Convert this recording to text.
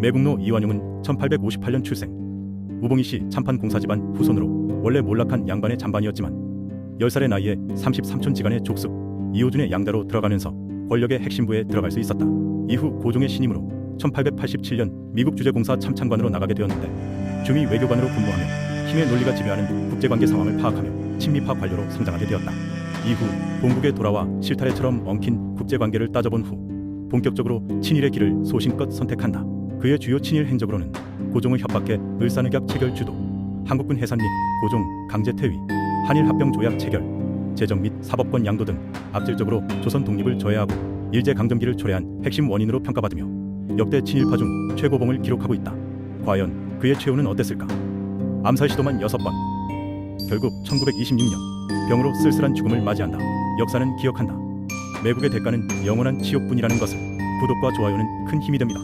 매국노 이완용은 1858년 출생. 우봉이시 참판 공사 집안 후손으로 원래 몰락한 양반의 잠반이었지만 10살의 나이에 33촌 지간의 족숙 이호준의 양자로 들어가면서 권력의 핵심부에 들어갈 수 있었다. 이후 고종의 신임으로 1887년 미국 주재공사 참찬관으로 나가게 되었는데 중위 외교관으로 근무하며 힘의 논리가 지배하는 국제관계 상황을 파악하며 친미파 관료로 성장하게 되었다. 이후 본국에 돌아와 실타래처럼 엉킨 국제관계를 따져본 후 본격적으로 친일의 길을 소신껏 선택한다. 그의 주요 친일 행적으로는 고종을 협박해 을사늑약 체결 주도, 한국군 해산 및 고종 강제 퇴위, 한일 합병 조약 체결, 재정 및 사법권 양도 등 악질적으로 조선 독립을 저해하고 일제 강점기를 초래한 핵심 원인으로 평가받으며 역대 친일파 중 최고봉을 기록하고 있다. 과연 그의 최후는 어땠을까? 암살 시도만 6번. 결국 1926년 병으로 쓸쓸한 죽음을 맞이한다. 역사는 기억한다. 매국의 대가는 영원한 치욕뿐이라는 것을 구독과 좋아요는 큰 힘이 됩니다.